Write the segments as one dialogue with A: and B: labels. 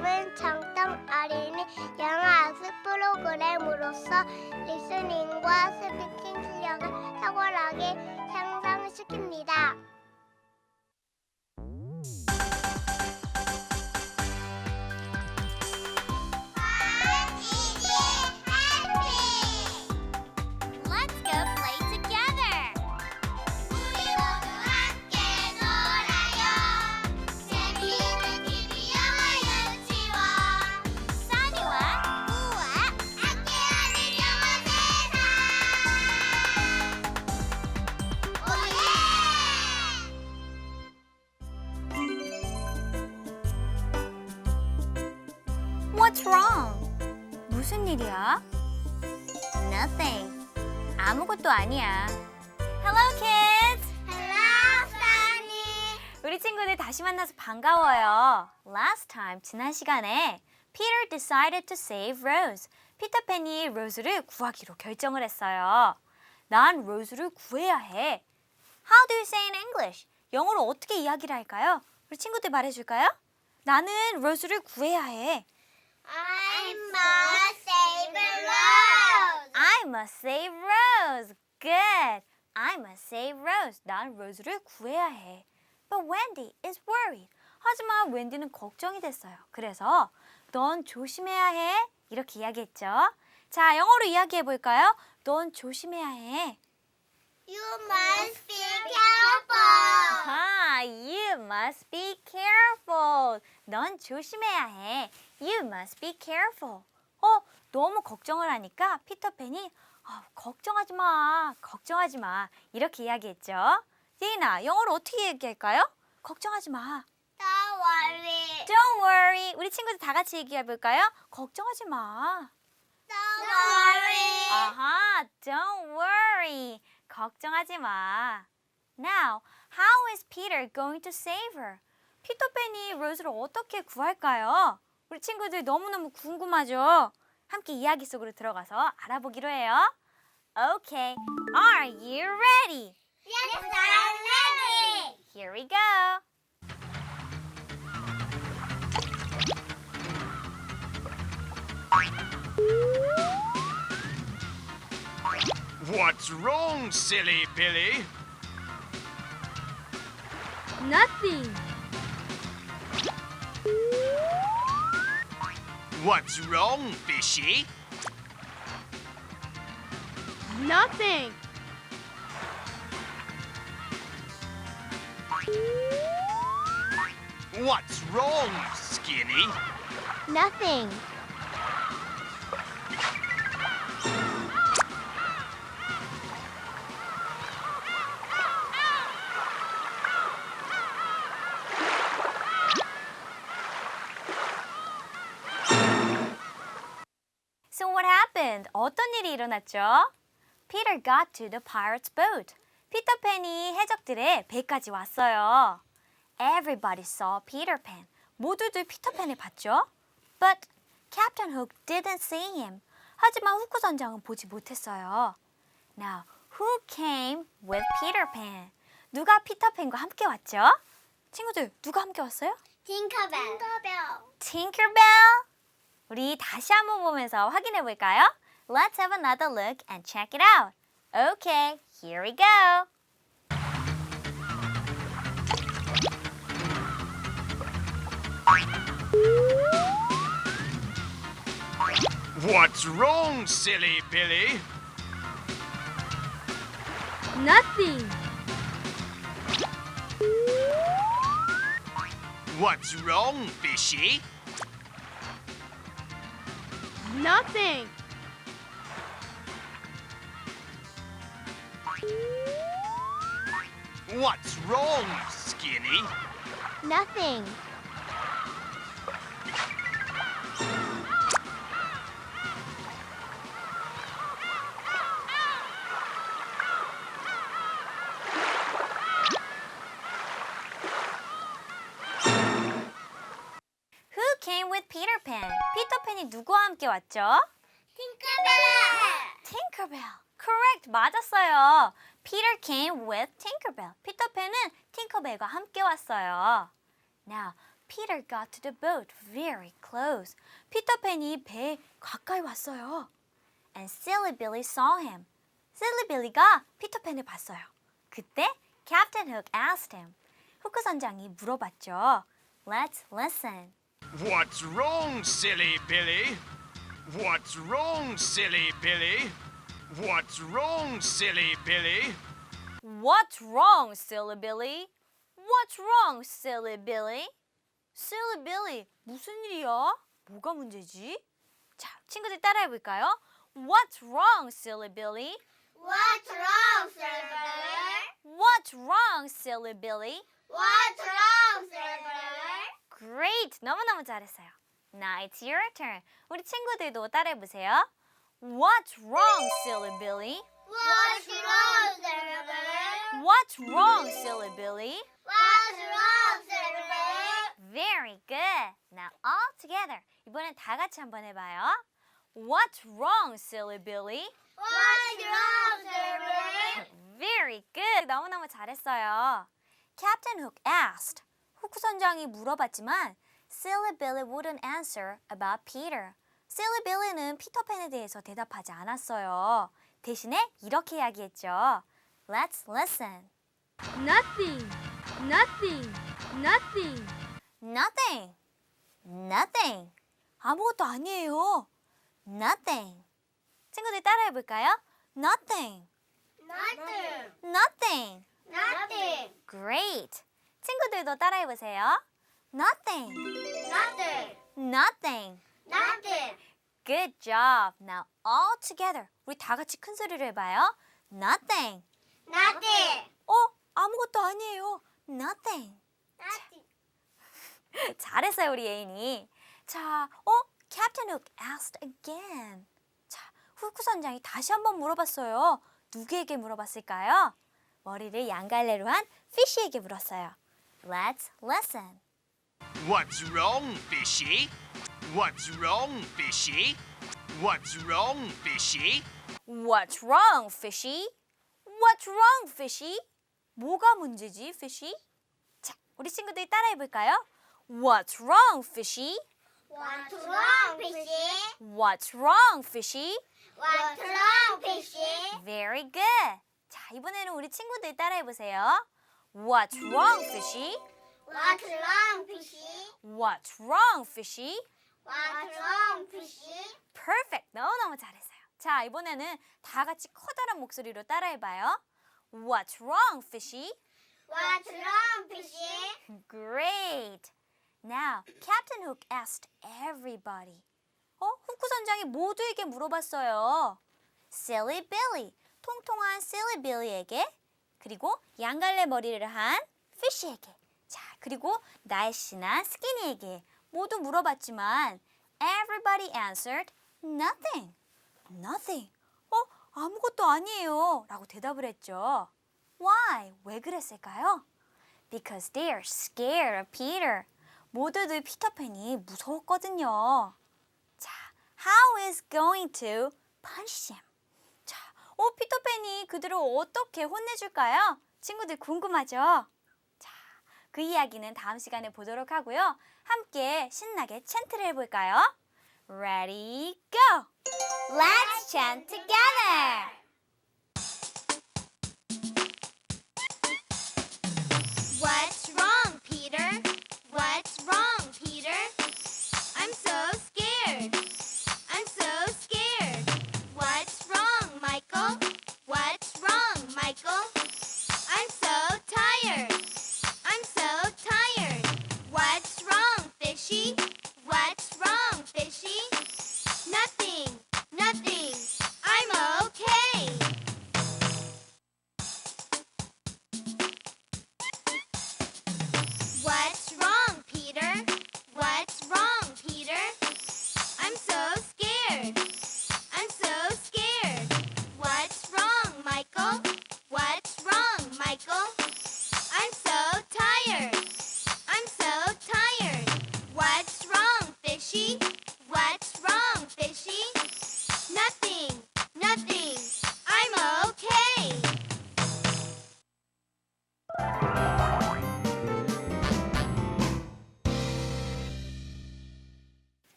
A: 프로그램은 정통 어린이 영어 학습 프로그램으로서 리스닝과 스피킹 실력을 탁월하게 향상시킵니다.
B: 아니야. Hello kids.
A: Hello, Sunny.
B: 우리 친구들 다시 만나서 반가워요. Last time 지난 시간에 Peter decided to save Rose. 피터팬이 로즈를 구하기로 결정을 했어요. 난 로즈를 구해야 해. How do you say in English? 영어로 어떻게 이야기를 할까요? 우리 친구들 말해줄까요? 나는 로즈를 구해야 해.
A: I must save Rose.
B: I must save Rose. Good. I must save Rose. 난 로즈를 구해야 해. But Wendy is worried. 하지만 웬디는 걱정이 됐어요. 그래서 넌 조심해야 해. 이렇게 이야기했죠. 자, 영어로 이야기해 볼까요? 넌 조심해야 해.
A: You must be careful.
B: 아, you must be careful. 넌 조심해야 해. You must be careful. 어, 너무 걱정을 하니까 피터팬이 아, 걱정하지 마, 걱정하지 마 이렇게 이야기했죠. 디나, 영어로 어떻게 얘기할까요? 걱정하지 마.
A: Don't worry.
B: Don't worry. 우리 친구들 다 같이 얘기해 볼까요? 걱정하지 마.
A: Don't worry.
B: 아하, don't worry. 걱정하지 마. Now, how is Peter going to save her? 피터팬이 로즈를 어떻게 구할까요? 우리 친구들 너무너무 궁금하죠? 함께 이야기 속으로 들어가서 알아보기로 해요. Okay, are you ready?
A: Yes, I'm ready.
B: Here we go.
C: What's wrong, silly Billy?
D: Nothing.
C: What's wrong, Fishy?
D: Nothing.
C: What's wrong, Skinny?
A: Nothing.
B: Happened? 어떤 일이 일어났죠? Peter got to the pirate's boat. 피터팬이 해적들의 배까지 왔어요. Everybody saw Peter Pan. 모두들 피터팬을 봤죠? But Captain Hook didn't see him. 하지만 후크 선장은 보지 못했어요. Now, who came with Peter Pan? 누가 피터팬과 함께 왔죠? 친구들, 누가 함께 왔어요?
A: Tinkerbell. Tinkerbell.
B: 우리 다시 한번 보면서 확인해 볼까요? Let's have another look and check it out. Okay, here we go.
C: What's wrong, silly Billy?
D: Nothing.
C: What's wrong, Fishy?
D: Nothing.
C: What's wrong, Skinny?
A: Nothing.
B: Who came with Peter Pan? 피터팬이 누구와 함께 왔죠?
A: Tinkerbell.
B: Tinkerbell. Correct. 맞았어요. Peter came with Tinkerbell. 피터팬은 팅커벨과 함께 왔어요. Now, Peter got to the boat very close. 피터팬이 배에 가까이 왔어요. And Silly Billy saw him. Silly Billy가 피터팬을 봤어요. 그때 Captain Hook asked him. 후크 선장이 물어봤죠. Let's listen.
C: What's wrong, silly Billy? What's wrong, silly Billy? What's wrong, silly Billy?
B: What's wrong, Silly Billy? What's wrong, Silly Billy? Silly Billy, 무슨 일이야? 뭐가 문제지? 자, 친구들 따라해 볼까요? What's wrong, Silly Billy?
A: What's wrong, Silver?
B: What's wrong, Silly Billy?
A: What's wrong, Silver?
B: Great! 너무너무 잘했어요. Now it's your turn. 우리 친구들도 따라해 보세요. What's wrong, Silly Billy?
A: What's wrong, Silver?
B: What's wrong, Silly Billy?
A: What's wrong, Silver?
B: Very good. Now all together. 이번엔 다 같이 한번 해봐요. What's wrong, silly Billy?
A: What's wrong, Silver?
B: Very good. 너무너무 잘했어요. Captain Hook asked. 후크 선장이 물어봤지만 Silly Billy wouldn't answer about Peter. Silly Billy는 피터팬에 대해서 대답하지 않았어요. 대신에 이렇게 이야기했죠. Let's listen.
D: Nothing. Nothing. Nothing.
B: Nothing. Nothing. 아무것도 아니에요. Nothing. 친구들 따라해 볼까요? Nothing.
A: Nothing.
B: Nothing.
A: Nothing.
B: Great. 친구들도 따라해 보세요. Nothing.
A: Nothing.
B: Nothing.
A: Nothing.
B: Good job. Now all together. 우리 다 같이 큰 소리로 해봐요. Nothing.
A: Nothing.
B: 어? 아무것도 아니에요. Nothing.
A: Nothing.
B: 잘했어요, 우리 예인이. 자, 어? Captain Hook asked again. 자, 후크 선장이 다시 한번 물어봤어요. 누구에게 물어봤을까요? 머리를 양갈래로 한 피쉬에게 물었어요. Let's listen.
C: What's wrong, Fishy? What's wrong, Fishy? What's wrong, Fishy?
B: What's wrong, Fishy? What's wrong, Fishy? 뭐가 문제지, Fishy? 자, 우리 친구들이 따라해 볼까요? What's wrong, Fishy?
A: What's wrong, Fishy?
B: What's wrong, Fishy?
A: What's wrong, Fishy?
B: Very good. 자, 이번에는 우리 친구들 따라해 보세요. What's wrong, Fishy?
A: What's wrong, Fishy?
B: What's wrong, Fishy?
A: What's wrong, Fishy?
B: Perfect. 너무너무 잘했어요. 자, 이번에는 다 같이 커다란 목소리로 따라해 봐요. What's wrong, Fishy?
A: What's wrong, Fishy?
B: Great. Now, Captain Hook asked everybody. 어? 후크 선장이 모두에게 물어봤어요. Silly Billy, 통통한 Silly Billy에게, 그리고 양갈래 머리를 한 Fish에게, 자, 그리고 날씬한 Skinny에게 모두 물어봤지만 everybody answered nothing. Nothing. 어? 아무것도 아니에요. 라고 대답을 했죠. Why? 왜 그랬을까요? Because they are scared of Peter. 모두들 피터팬이 무서웠거든요. 자, how is going to punish him? 자, 어, 피터팬이 그들을 어떻게 혼내줄까요? 친구들 궁금하죠? 자, 그 이야기는 다음 시간에 보도록 하고요. 함께 신나게 찬트를 해볼까요? Ready, go! Let's chant together!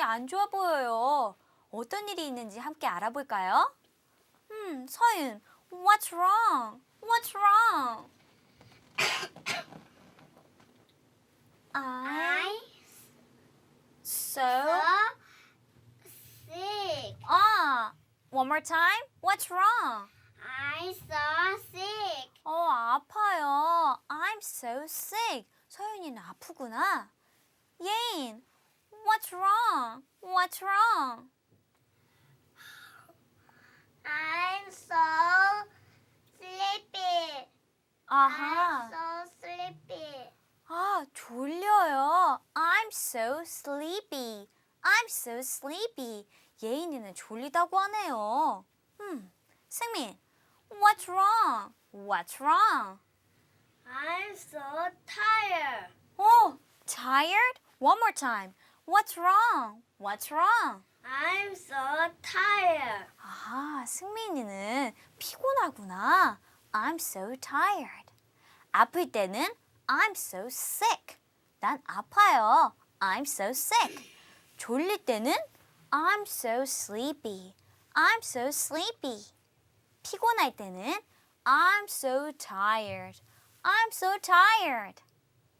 B: 굉장히 안 좋아 보여요. 어떤 일이 있는지 함께 알아볼까요? 음, 서윤, what's wrong? What's wrong? I so
A: sick.
B: 아, one more time. What's wrong?
A: I'm so sick.
B: 어, 아파요. I'm so sick. 서윤이는 아프구나. 예인, what's wrong? What's wrong?
A: I'm so sleepy.
B: 아하.
A: I'm so sleepy.
B: 아, 졸려요. I'm so sleepy. I'm so sleepy. 예인이는 졸리다고 하네요. 음, 승민, what's wrong? What's wrong?
A: I'm so tired.
B: 어, tired? One more time. What's wrong? What's wrong?
A: I'm so tired.
B: 아, 승민이는 피곤하구나. I'm so tired. 아플 때는 I'm so sick. 난 아파요. I'm so sick. 졸릴 때는 I'm so sleepy. I'm so sleepy. 피곤할 때는 I'm so tired. I'm so tired.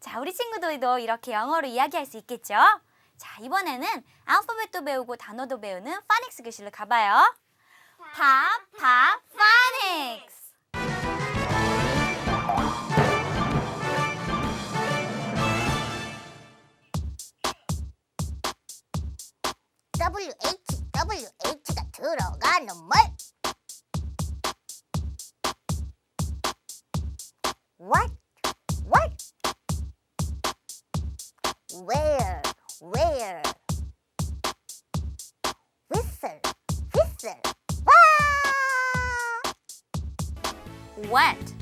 B: 자, 우리 친구들도 이렇게 영어로 이야기할 수 있겠죠? 자, 이번에는 알파벳도 배우고 단어도 배우는 파닉스 교실로 가봐요. 팝, 팝, 파닉스!
A: 들어가는 말. What? What? Where? Where? Whistle, whistle. 와!
B: Wet,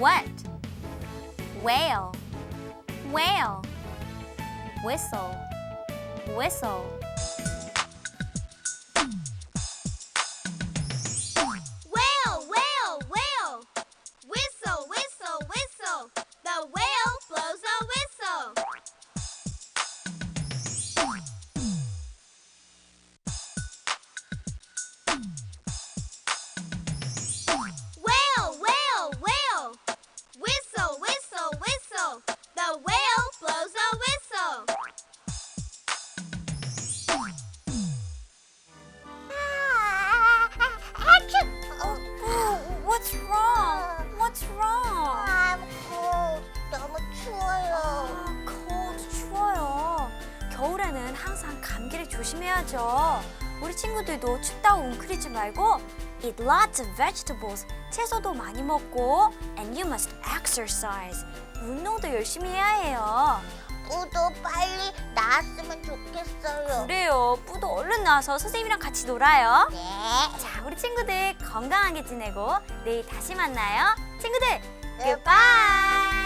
B: wet. Whale, whale. Whistle, whistle. 웅크리지 말고 eat lots of vegetables. 채소도 많이 먹고 and you must exercise. 운동도 열심히 해야 해요.
A: 뿌도 빨리 나았으면 좋겠어요.
B: 그래요. 뿌도 얼른 나와서 선생님이랑 같이 놀아요.
A: 네.
B: 자, 우리 친구들 건강하게 지내고 내일 다시 만나요. 친구들,
A: 네.
B: goodbye.